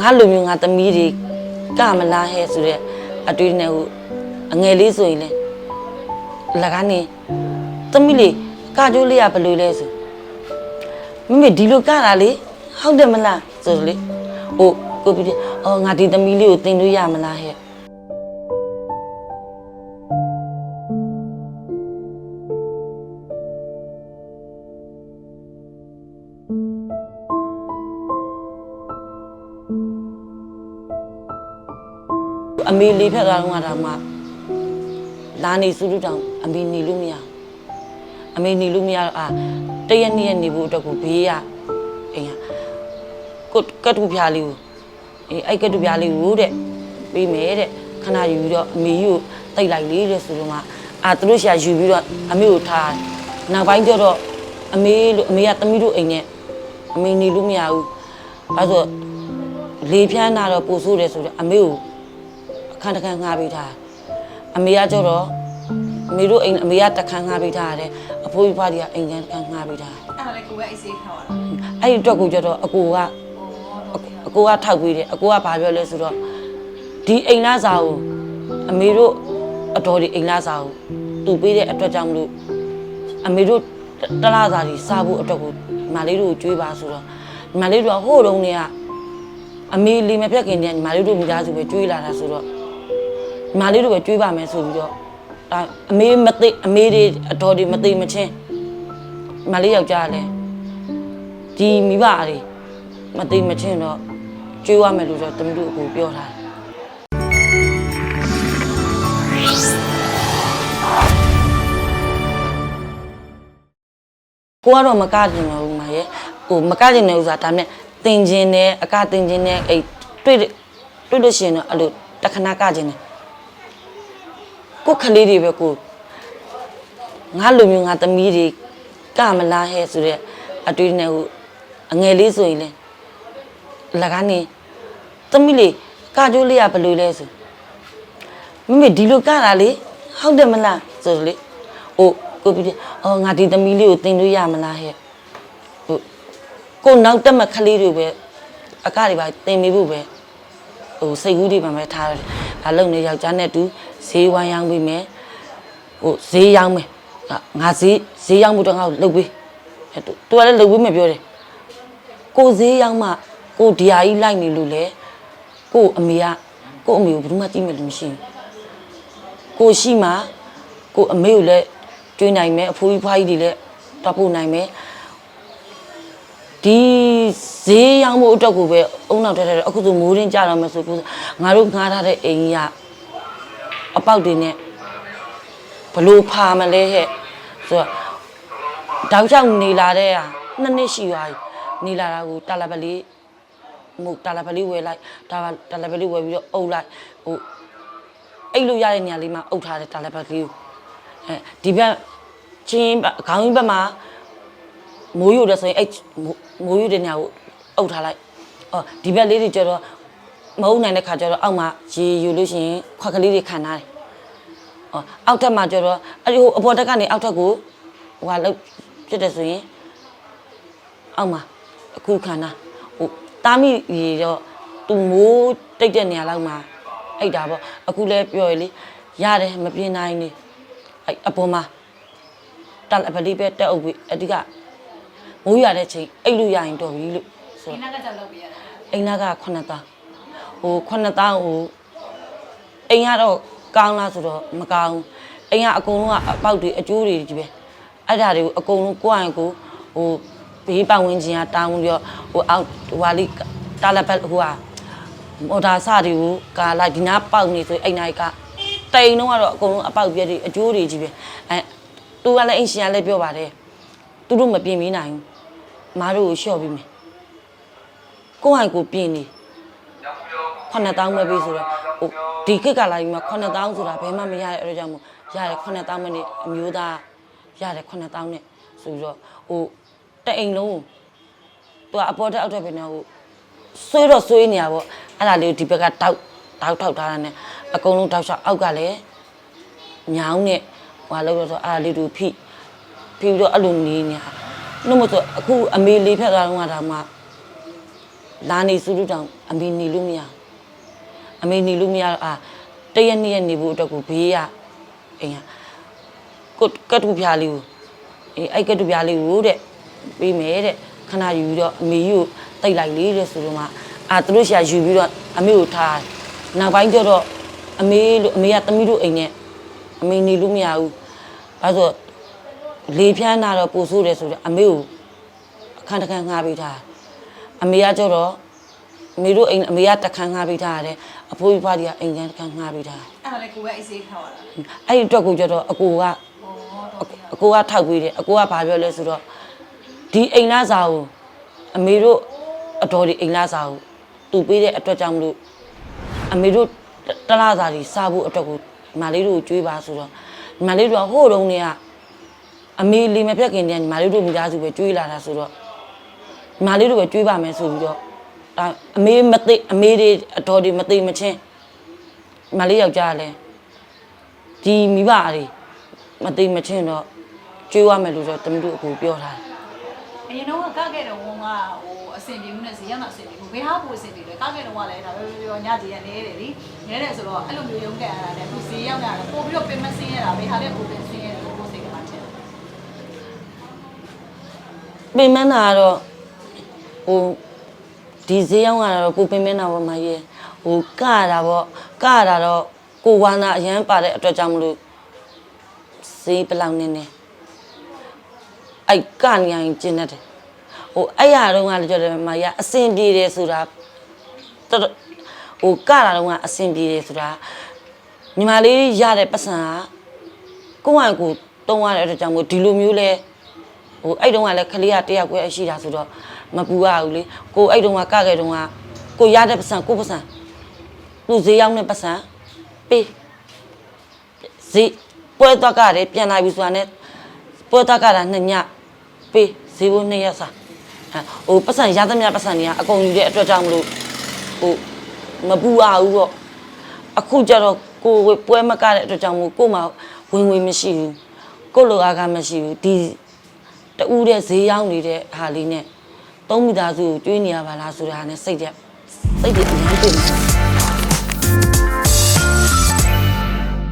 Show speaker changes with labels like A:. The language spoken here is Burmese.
A: ငါလူမျိုးငါသမီးတွေကမလားဟဲ့ဆိုတဲ့အတွေးနဲ့ဟိုအငယ်လေးဆိုရင်လေလကနေသမီးလေးကကြိုးလေးကဘယ်လိုလဲဆိုမမေဒီလိုကတာလေဟုတ်တယ်မလားဆိုလေဟိုကိုပြီးအော်ငါဒီသမီးလေးကိုတင်လို့ရမလားဟဲ့ အမေလေးဖက်သွားတော့မှတော့မှလာနေစုလူတောင်အမေနေလို့မရဘူးအမေနေလို့မရတော့အာတရက်နှစ်ရက်နေဖို့အတွက်ကိုဘေးရအိမ်ကကိုကတ်တူပြားလေးကိုအေးအဲ့ကတ်တူပြားလေးကိုတဲ့ပြီးမယ်တဲ့ခဏယူပြီးတော့အမေကြီးကိုတိတ်လိုက်လေးတဲ့ဆိုတော့မှအာသူတို့ရှာယူပြီးတော့အမေကိုထားတယ်နောက်ပိုင်းကျတော့အမေလို့အမေကသမီးတို့အိမ်နဲ့အမေနေလို့မရဘူးအဲဆိုလေဖြန်းတာတော့ပို့ဆိုးတယ်ဆိုတော့အမေကိုအ ခန်းတစ်ခန်းငှားပေးထားတယ်အမေကကျတော့အမေတို့အိမ်အမေကတစ်ခန်းငှားပေးထားတယ်အဖိုးကြီးဖွားကြီးကအိမ်ကန်တစ်ခန်းငှားပေးထားတယ်
B: အဲ့ဒါလည်းကိုယ်ကအိတ်ဆေးခေါ်တာ
A: အဲ့ဒီအတွက်ကိုကျတော့အကိုကအကိုကထောက်ပေးတယ်အကိုကဘာပြောလဲဆိုတော့ဒီအိမ်လားစာကိုအမေတို့အတော်ဒီအိမ်လားစာကိုသူပေးတဲ့အတွက်ကြောင့်မလို့အမေတို့တလားစာကြီးစားဖို့အတွက်ကိုညီမလေးတို့ကိုကြွေးပါဆိုတော့ညီမလေးတို့ကဟိုတုန်းကအမေလေးမဖြတ်ခင်တည်းကညီမလေးတို့မိသားစုပဲကြွေးလာတာဆိုတော့ညီ မလေးတို့ပဲကြွေးပါမယ်ဆိုပြီးတော့ဒါအမေမသိအမေတွေအတော်တွေမသိမချင်းညီမလေးယောက်ျားလည်းဒီမိဘတွေမသိမချင်းတော့ကြွေးရမယ်လို့တော့တမီးတို့အကိုပြောထားတယ်ကိုကတော့မကကျင်တော့ဘူးမရဲ့ဟိုမကကျင်တဲ့ဥစ္စာဒါနဲ့တင်ကျင်တယ်အကတင်ကျင်တယ်အဲ့တွေ့တယ်တွေ့လို့ရှိရင်တော့အဲ့လိုတခဏကကျင်တယ် ကိုခလေးတွေပဲကိုငါလူမျိုးငါသမီးတွေကမလားဟဲ့ဆိုတဲ့အတွေးနဲ့ဟိုအငယ်လေးဆိုရင်လေလကနေသမီးလေးကကြိုးလေးကဘယ်လိုလဲဆိုမမေဒီလိုကတာလေဟုတ်တယ်မလားဆိုလေဟိုကိုပြီးအော်ငါဒီသမီးလေးကိုတင်လို့ရမလားဟဲ့ဟိုကိုနောက်တက်မဲ့ခလေးတွေပဲအကတွေပါတင်မိဖို့ပဲဟိုစိတ်ကူးတွေပါမယ်ထားတယ်။ဒါလုံနေယောက်ျားနဲ့တူ ဈေးဝိုင်းရောင်းပြီးမယ်။ဟိုဈေးရောင်းမယ်။ငါဈေးဈေးရောင်းမှုတော့ငါ့ကိုလုပ်ပေး။အဲသူကလည်းလုပ်ပေးမယ်ပြောတယ်။ကိုဈေးရောင်းမှကိုဒီဟာကြီးလိုက်နေလို့လေကိုအမေကကိုအမေကိုဘယ်သူမှကြည့်မယ်လို့မရှိဘူး။ကိုရှိမှကိုအမေကိုလည်းကျွေးနိုင်မယ်အဖိုးကြီးဖွားကြီးတွေလည်းတတ်ဖို့နိုင်မယ်။ဒီဈေးရောင်းမှုအတွက်ကိုပဲအုံနောက်တက်တက်အခုဆိုမိုးရင်းကြတော့မယ်ဆိုပြီးငါတို့ငားထားတဲ့အိမ်ကြီးက အပေါက်တွေနဲ့ဘလို့ဖာမလဲဟဲ့ဆိုတော့တောက်ချောက်နေလာတဲ့ဟာနှစ်နှစ်ရှိသွားပြီနေလာတာကိုတာလပလေးမဟုတ်တာလပလေးဝယ်လိုက်တာတာလပလေးဝယ်ပြီးတော့အုပ်လိုက်ဟိုအိတ်လို့ရတဲ့နေရာလေးမှာအုပ်ထားတဲ့တာလပလေးကိုအဲဒီဘက်ချင်းဘက်ခေါင်းကြီးဘက်မှာမိုးယူတယ်ဆိုရင်အဲ့မိုးယူတဲ့ညကိုအုပ်ထားလိုက်အော်ဒီဘက်လေးတွေကျတော့ မဟုတ်နိုင်တဲ့ခါကျတော့အောက်မှာရေယူလို့ရှိရင်ခွက်ကလေးတွေခံထားတယ်အော်အောက်ထပ်မှာကျတော့အဲ့ဒီဟိုအပေါ်တက်ကနေအောက်ထပ်ကိုဟိုဟာလောက်ဖြစ်တယ်ဆိုရင်အောက်မှာအခုခံတာဟိုတားမိရေတော့သူမိုးတိတ်တဲ့နေရာလောက်မှာအိတ်တာပေါ့အခုလဲပြောရလေရတယ်မပြင်းနိုင်နေအဲ့အပေါ်မှာတက်အပလီပဲတက်အုပ်ပြီးအဓိကမိုးရတဲ့ချိန်အိတ်လို့ရရင်တော်ပြီလို့ဆို
B: ဒီနာကကြောက်လုပ်ပြရတယ်
A: အိမ်နာက9တောင်း ဟို9တောင်းဟိုအိမ်ကတော့ကောင်းလားဆိုတော့မကောင်းအိမ်ကအကုန်လုံးကအပေါက်တွေအကျိုးတွေကြီးပဲအဲ့ဒါတွေကိုအကုန်လုံးကိုယ့်အရင်ကိုဟိုဘေးပတ်ဝန်းကျင်ကတောင်းပြီးတော့ဟိုအောက်ဟိုဟာလေးတာလပတ်ဟိုဟာမော်တာစတွေကိုကာလိုက်ဒီနာပေါက်နေဆိုအိမ်နိုင်ကတိန်တော့ကတော့အကုန်လုံးအပေါက်ပြက်တွေအကျိုးတွေကြီးပဲအဲသူကလည်းအိမ်ရှင်ကလည်းပြောပါတယ်သူတို့မပြင်ပေးနိုင်ဘူးမားတို့ကိုလျှော့ပြီးမယ်ကိုယ့်ဟိုင်ကိုပြင်နေ 9000ပဲပေးဆိုတော့ဟိုဒီခေတ်ကလာပြီးမှ9000ဆိုတာဘယ်မှမရတဲ့အဲ့ဒါကြောင့်မို့ရတယ်9000မနဲ့အမျိုးသားရတယ်9000နဲ့ဆိုပြီးတော့ဟိုတဲ့အိမ်လုံးသူကအပေါ်တက်အောက်တက်ပဲနေဟိုဆွေးတော့ဆွေးနေရပေါ့အဲ့ဒါလေးကိုဒီဘက်ကတောက်တောက်ထောက်ထားတာနဲ့အကုန်လုံးတောက်ချောက်အောက်ကလည်းညောင်းနဲ့ဟိုလောက်တော့ဆိုအဲ့ဒါလေးတို့ဖိဖိပြီးတော့အဲ့လိုနေနေတာနှုတ်မဆိုအခုအမေလေးဖြတ်သွားတော့ကဒါမှလာနေစုလို့တောင်အမေနေလို့မရဘူး အမေနေလို့မရတော့အာတရက်နှစ်ရက်နေဖို့အတွက်ကိုဘေးကအိမ်ကကိုကတ်တူပြားလေးကိုအေးအဲ့ကတ်တူပြားလေးကိုတဲ့ပေးမယ်တဲ့ခဏယူပြီးတော့အမေကြီးကိုတိတ်လိုက်လေတဲ့ဆိုတော့မှအာသူတို့ရှာယူပြီးတော့အမေကိုထားတယ်နောက်ပိုင်းကျတော့အမေလို့အမေကသမီးတို့အိမ်နဲ့အမေနေလို့မရဘူးဘာလို့ဆိုလေဖြန်းတာတော့ပို့ဆိုးတယ်ဆိုတော့အမေကိုအခန်းတစ်ခန်းငှားပေးထားတယ်အမေကကျတော့အ မေတို့အိမ်အမေကတစ်ခန်းငှားပေးထားတယ်အဖိုးကြီးဖွားကြီးကအိမ်ကန်တစ်ခန်းငှားပေးထားတယ်
B: အဲ့ဒါလည်းကိုပဲအေးစေးခေါ်ရတာ
A: အဲ့ဒီအတွက်ကိုကျတော့အကိုက
B: ဩတော့ပြရ
A: အကိုကထောက်ပေးတယ်အကိုကဘာပြောလဲဆိုတော့ဒီအိမ်လားစာကိုအမေတို့အတော်ဒီအိမ်လားစာကိုသူပေးတဲ့အတွက်ကြောင့်မလို့အမေတို့တလားစာကြီးစားဖို့အတွက်ကိုညီမလေးတို့ကိုကြွေးပါဆိုတော့ညီမလေးတို့ကဟိုးတုန်းကနေကအမေလီမဖြတ်ခင်တည်းကညီမလေးတို့မိသားစုပဲကြွေးလာတာဆိုတော့ညီမလေးတို့ပဲကြွေးပါမယ်ဆိုပြီးတော့ ဒါအမေမသိအမေတွေအတော်တွေမသိမချင်းညီမလေးယောက်ျားလည်းဒီမိဘတွေမသိမချင်းတော့ကျွေးရမယ်လို့တော့တမီးတို့အခုပြောထားတယ်
B: အရင်တော့ကခဲ့တော့ဝန်ကဟိုအဆင်ပြေမှုနဲ့ဈေးရောက်တာအဆင်ပြေမှုဘယ်ဟာပိုအဆင်ပြေလဲကခဲ့တော့ကလည်းဒါပဲပြောညကြီးရနေတယ်လीနဲတယ်ဆိုတော့အဲ့လိုမျိုးရုံးကန်ရတာနဲ့သူဈေးရောက်တာပို့ပြီးတော့ပင်မစင်းရတာဘယ်ဟာလဲပိုပင်စင်းရတယ်လို့ကိုယ်စိတ်ကမှချင်တယ်
A: ပင်မနာကတော့ဟို ဒီဈေးရောက်လာတော့ကိုပင်မနာပေါ်မှာရေဟိုကရတာပေါ့ကရတာတော့ကိုဝါနာအရန်ပါတဲ့အတွက်ကြောင့်မလို့ဈေးဘယ်လောက်နေနေအဲ့ကနေရင်ကျင်းတတ်တယ်ဟိုအဲ့ရတော့ကလည်းကြော်တယ်မရအစင်ပြေတယ်ဆိုတာတော်တော်ဟိုကရတော့ကအစင်ပြေတယ်ဆိုတာညီမလေးရတဲ့ပတ်စံကကိုယ့်ဟာကိုယ်တုံးရတဲ့အတွက်ကြောင့်မို့ဒီလိုမျိုးလဲဟိုအဲ့တုန်းကလည်းခလေးကတယောက်ကွဲရှိတာဆိုတော့ မပူရဘူးလေကိုအဲ့တုန်းကကခဲ့တုန်းကကိုရတဲ့ပတ်စံကိုပတ်စံသူဈေးရောက်တဲ့ပတ်စံပေးဈေးပွဲတော့ကတယ်ပြန်လာပြီဆိုတာနဲ့ပွဲတော့ကတာနှစ်ညပေးဈေးဘိုးနှစ်ရက်စာဟိုပတ်စံရသမျှပတ်စံတွေကအကုန်ယူတဲ့အတွက်ကြောင့်မလို့ဟိုမပူရဘူးပေါ့အခုကျတော့ကိုပွဲမကတဲ့အတွက်ကြောင့်မို့ကိုမှဝင်ဝင်မရှိဘူးကိုလိုအားကမရှိဘူးဒီတူးတဲ့ဈေးရောက်နေတဲ့ဟာလေးနဲ့ သုံးမိသားစုကိုကျွေးနေရပါလားဆိုတာနဲ့စိတ်တဲ့စိတ်တွေအများကြီးတွေ့နေတယ်